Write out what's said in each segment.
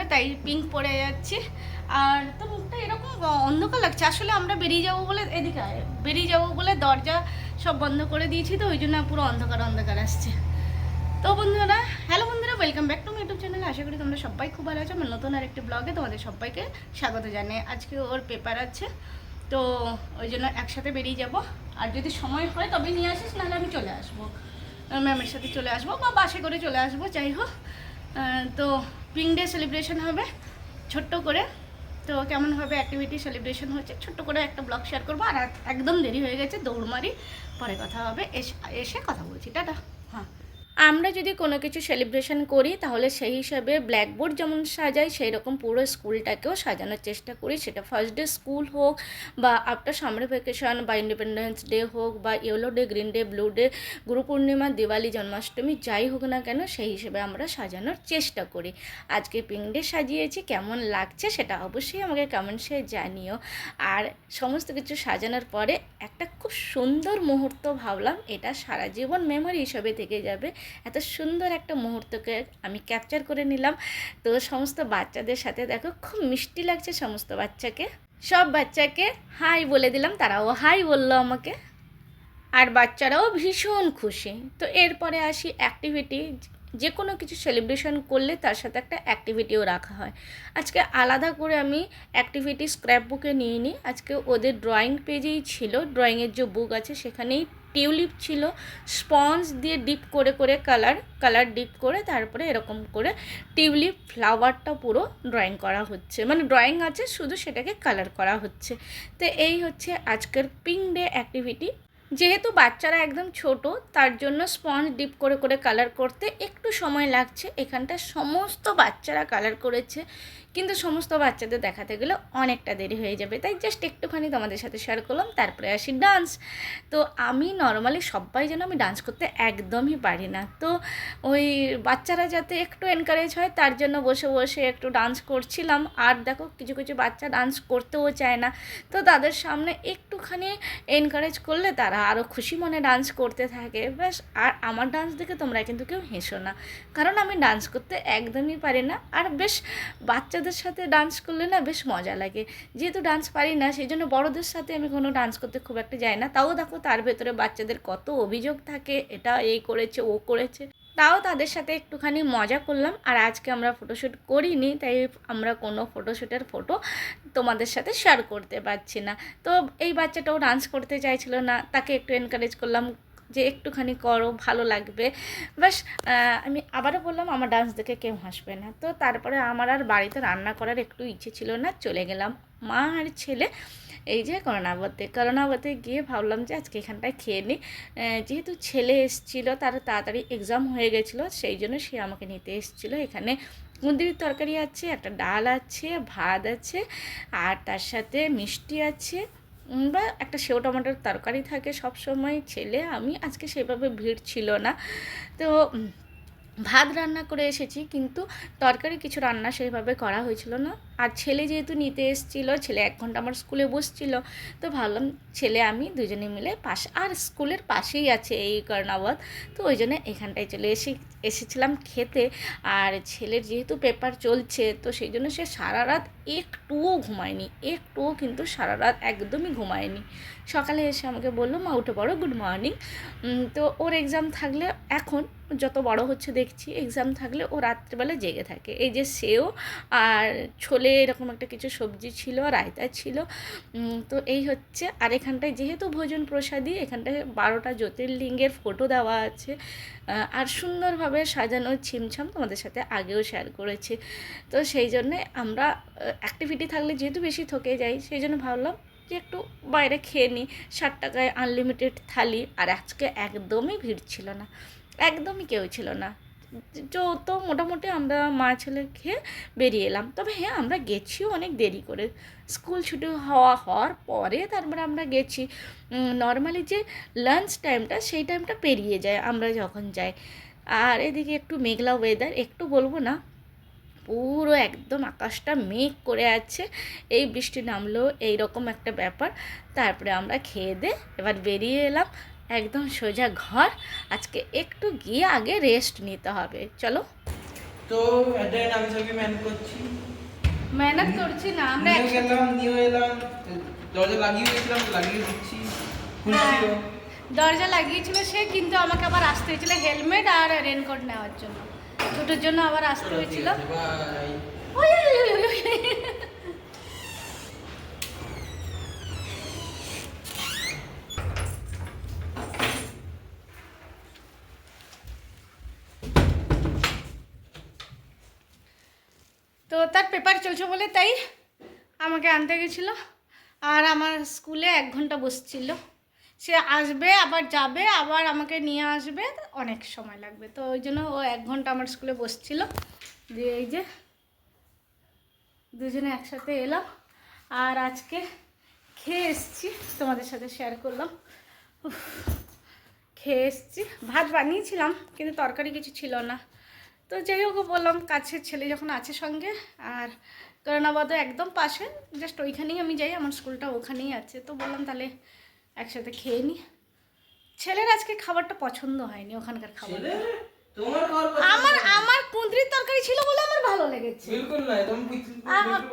যাচ্ছি। আর তো মুখটা এরকম অন্ধকার লাগছে। আসলে আমরা বেরিয়ে যাব বলে এদিকে, বেরিয়ে যাব বলে দরজা সব বন্ধ করে দিয়েছি তো, ওই জন্য পুরো অন্ধকার অন্ধকার আসছে। তো বন্ধুরা হ্যালো বন্ধুরা welcome back to YouTube channel আশা করি তোমরা সবাই খুব ভালো আছো। আমার নতুন আর একটি ব্লগে তোমাদের সবাইকে স্বাগত জানাই আজকে ওর পেপার আছে। তো ওই জন্য একসাথে বেরিয়ে যাব। আর যদি সময় হয় তবে নিয়ে আসিস, নাহলে আমি চলে আসব। ম্যামের সাথে চলে আসব বা বাসে করে চলে আসব, যাই হোক। তো পিং ডে সেলিব্রেশন হবে, ছোট্ট করে। তো কেমনভাবে অ্যাক্টিভিটি সেলিব্রেশন হচ্ছে, ছোট্ট করে একটা ব্লগ শেয়ার করব, আর একদম দেরি হয়ে গেছে দৌড় মারি পরে কথা হবে এসে কথা বলছি, টাটা। আমরা যদি কোনো কিছু সেলিব্রেশন করি, তাহলে সেই হিসাবে ব্ল্যাকবোর্ড যেমন সাজাই সেই রকম পুরো স্কুলটাকেও সাজানোর চেষ্টা করি। সেটা ফার্স্ট ডে স্কুল হোক বা আফটার সামার ভ্যাকেশন বা ইন্ডিপেন্ডেন্স ডে হোক বা yellow day green day blue day Guru Purnima Diwali Janmashtami যাই হোক না কেন, সেই হিসেবে আমরা সাজানোর চেষ্টা করি। আজকে পিঙ্ক ডে সাজিয়েছি, কেমন লাগছে সেটা অবশ্যই আমাকে কমেন্টসে জানিও। আর সমস্ত কিছু সাজানোর পরে একটা খুব সুন্দর মুহূর্ত ভাবলাম, এটা সারা জীবন মেমোরি হিসাবে থেকে যাবে। এত সুন্দর একটা মুহূর্তকে আমি ক্যাপচার করে নিলাম। তো সমস্ত বাচ্চাদের সাথে দেখো, খুব মিষ্টি লাগছে সমস্ত বাচ্চাকে। সব বাচ্চাকে হাই বলে দিলাম, তারাও হাই বলল আমাকে। আর বাচ্চারাও ভীষণ খুশি। তো এরপরে আসি অ্যাক্টিভিটি যে কোনো কিছু সেলিব্রেশন করলে তার সাথে একটা অ্যাক্টিভিটিও রাখা হয়। আজকে আলাদা করে আমি অ্যাক্টিভিটি স্ক্র্যাপ বুকে নিয়ে নিই আজকে ওদের ড্রয়িং পেজেই ছিল ড্রয়িংয়ের যে বুক আছে সেখানেই টিউলিপ ছিল, স্পঞ্জ দিয়ে ডিপ করে করে কালার কালার ডিপ করে তারপরে এরকম করে টিউলিপ ফ্লাওয়ারটা পুরো ড্রয়িং করা হচ্ছে। মানে ড্রয়িং আছে, শুধু সেটাকে কালার করা হচ্ছে। তো এই হচ্ছে আজকের পিঙ্ক ডে অ্যাক্টিভিটি। যেহেতু বাচ্চারা একদম ছোট, তার জন্য স্পঞ্জ ডিপ করে করে কালার করতে একটু সময় লাগছে। এখানটা সমস্ত বাচ্চারা কালার করেছে। কিন্তু সমস্ত বাচ্চাদের দেখাতে গেলে অনেকটা দেরি হয়ে যাবে। তাই জাস্ট একটুখানি তোমাদের সাথে শেয়ার করলাম, তারপরে আসি ডান্স তো আমি নর্মালি সবাই যেন আমি ডান্স করতে একদমই পারি না। তো ওই বাচ্চারা যাতে একটু এনকারেজ হয়, তার জন্য বসে বসে একটু ডান্স করছিলাম। আর দেখো, কিছু কিছু বাচ্চা ডান্স করতেও চায় না। তো তাদের সামনে একটুখানি এনকারেজ করলে তারা আরও খুশি মনে ডান্স করতে থাকে। ব্যাস, আর আমার ডান্স দেখে তোমরা কিন্তু কেউ হেসো না। কারণ আমি ডান্স করতে একদমই পারি না। আর বেশ, বাচ্চাদের সাথে ডান্স করলে না বেশ মজা লাগে। যেহেতু ডান্স পারি না সেই জন্য বড়দের সাথে আমি কোনো ডান্স করতে খুব একটা যাই না। তাও দেখো তার ভেতরে বাচ্চাদের কত অভিযোগ থাকে, এটা এই করেছে, ও করেছে। তাও তাদের সাথে একটুখানি মজা করলাম। আর আজকে আমরা ফটোশ্যুট করিনি, তাই আমরা কোনো ফটোশ্যুটের ফটো তোমাদের সাথে শেয়ার করতে পারছি না। তো এই বাচ্চাটাও ডান্স করতে চাইছিল না, তাকে একটু এনকারেজ করলাম যে একটুখানি করো ভালো লাগবে। আহ, আমি আবারও বললাম আমার ডান্স দেখে কেউ হাসবে না। তো তারপরে আমার আর বাড়িতে রান্না করার একটু ইচ্ছে ছিল না চলে গেলাম। মা আর ছেলে এই যে করোনাবতে করোনাবতে গিয়ে ভাবলাম যে আজকে এখানটায় খেয়ে নিই। যেহেতু ছেলে এসেছিল তার তাড়াতাড়ি এক্সাম হয়ে গেছিল সেই জন্য সে আমাকে নিতে এসেছিল। এখানে কুন্দির তরকারি আছে একটা ডাল আছে ভাত আছে আর তার সাথে মিষ্টি আছে। বা একটা সেও টমাটোর তরকারি থাকে সব সময় ছেলে, আমি আজকে সেভাবে ভিড় ছিল না। তো ভাত রান্না করে এসেছি, কিন্তু তরকারি কিছু রান্না সেভাবে করা হয়েছিল না। আর ছেলে যেহেতু নিতে এসেছিল, ছেলে এক ঘণ্টা আমার স্কুলে বসছিল, তো ভাবলাম ছেলে আমি দুজনে মিলে পাশে, আর স্কুলের পাশেই আছে এই কর্ণাবত, তো ওই জন্য এখানটায় চলে এসে, এসেছিলাম খেতে। আর ছেলের যেহেতু পেপার চলছে, তো সেই জন্য সে সারা রাত একটুও ঘুমায়নি, একটুও কিন্তু সারা রাত একদমই ঘুমায়নি। সকালে এসে আমাকে বলল, মা, উঠে পড়ো, গুড মর্নিং। তো ওর এক্সাম থাকলে এখন যত বড় হচ্ছে দেখছি, এক্সাম থাকলে ও রাত্রেবেলা জেগে থাকে। এই যে সেও আর ছোলে এরকম একটা কিছু সবজি ছিল, রায়তা ছিল। তো এই হচ্ছে। আর এখানটায় যেহেতু ভোজন প্রসাদী এখানটায় বারোটা জ্যোতির্লিঙ্গের ফটো দেওয়া আছে। আর সুন্দরভাবে সাজানো ছিমছাম তোমাদের সাথে আগেও শেয়ার করেছি। তো সেই জন্যে আমরা অ্যাক্টিভিটি থাকলে যেহেতু বেশি থকে যাই, সেই জন্য ভাবলাম যে একটু বাইরে খেয়ে নিই ষাট টাকায় আনলিমিটেড থালি। আর আজকে একদমই ভিড় ছিল না। একদমই কেউ ছিল না। তো মোটামুটি আমরা মা ছেলে খেয়ে বেরিয়ে এলাম। তবে হ্যাঁ আমরা গেছিও অনেক দেরি করে। স্কুল ছুটি হওয়া, হওয়ার পরে তারপরে আমরা গেছি। নর্মালি যে লাঞ্চ টাইমটা সেই টাইমটা পেরিয়ে যায় আমরা যখন যাই। আর এদিকে একটু মেঘলা ওয়েদার একটু বলব না, পুরো একদম আকাশটা মেঘ করে আছে। এই বৃষ্টি নামলো, এইরকম একটা ব্যাপার। তারপরে আমরা খেয়ে দে, এবার বেরিয়ে এলাম। একদম সোজা ঘর। আজকে একটু গিয়ে আগে রেস্ট নিতে হবে। চলো। তো অ্যাড্রেন আমি সবই ম্যান করছি। মেহনত করছি না আমরা নিয়ে গেলাম নিয়ে এলাম দরজা লাগিয়ে গেছিলাম লাগিয়ে দিচ্ছি। হ্যাঁ, দরজা লাগিয়েছিল সে কিন্তু আমাকে আবার আসতে হয়েছিল হেলমেট আর রেনকোট নেওয়ার জন্য। দুটোর জন্য আবার আসতে চলো, ঠিক হয়েছিল আছে, bye. ওই, ওই, ওই, ওই, ওই। তো তার পেপার চলছে বলে তাই আমাকে আনতে গেছিল। আর আমার স্কুলে এক ঘণ্টা বসছিল। সে আসবে, আবার যাবে, আবার আমাকে নিয়ে আসবে, অনেক সময় লাগবে। তো ওই জন্য ও এক ঘণ্টা আমার স্কুলে বসছিল। দিয়ে এই যে দুজনে একসাথে এলাম। আর আজকে খেয়ে এসছি, তোমাদের সাথে শেয়ার করলাম। খেয়ে এসছি। ভাত বানিয়েছিলাম, কিন্তু তরকারি কিছু ছিল না। তো যাই হোক বললাম কাছের ছেলে যখন আছে সঙ্গে আর করোনাবাদও একদম পাশে জাস্ট ওইখানেই আমি যাই আমার স্কুলটা ওখানেই আছে। তো বললাম তাহলে একসাথে খেয়ে নিই ছেলের আজকে খাবারটা পছন্দ হয়নি ওখানকার খাবার। আমার আমার কুঁদরির তরকারি ছিল বলে আমার ভালো লেগেছে।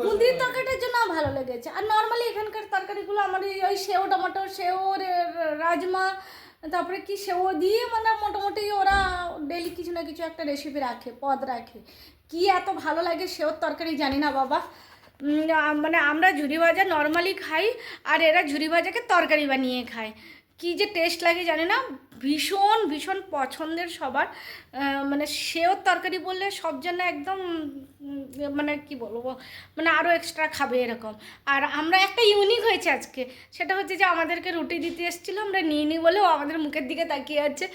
কুঁদরির তরকারিটার জন্য আমার ভালো লেগেছে। আর নর্মালি এখানকার তরকারিগুলো আমার ওই সেও টমেটো সেও রাজমা তারপরে কি সেও দিয়ে মানে মোটামুটি ওরা ডেলি কিছু না কিছু একটা রেসিপি রাখে, পদ রাখে। কি এত ভালো লাগে সেও তরকারি জানি না বাবা। মানে আমরা ঝুরি ভাজা নর্মালি খাই, আর এরা ঝুরি ভাজাকে তরকারি বানিয়ে খায়। কি যে টেস্ট লাগে জানি না। ভীষণ ভীষণ পছন্দের সবার। মানে সেওর তরকারি বললে সব জন্য একদম মানে কি বলব মানে আরও এক্সট্রা খাবে এরকম। আর আমরা একটা ইউনিক হয়েছে আজকে। সেটা হচ্ছে যে আমাদেরকে রুটি দিতে এসেছিল, আমরা নিয়ে নিই বলেও আমাদের মুখের দিকে তাকিয়ে আছে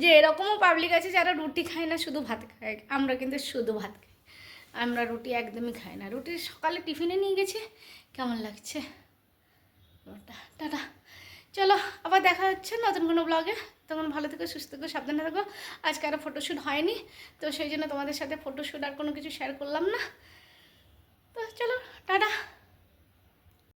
যে এরকমও পাবলিক আছে যারা রুটি খায় না, শুধু ভাত খায়। আমরা কিন্তু শুধু ভাত খাই। আমরা রুটি একদমই খাই না। রুটি সকালে টিফিনে নিয়ে গেছি। কেমন লাগছে? টাটা। চলো, আবার দেখা হচ্ছে নতুন কোনো ব্লগে তখন ভালো থেকো, সুস্থ থেকো, সাবধানে থাকো। আজকে আরও ফটোশ্যুট হয়নি, তো সেই জন্য তোমাদের সাথে ফটোশ্যুট আর কোনো কিছু শেয়ার করলাম না। তো চলো, টাটা।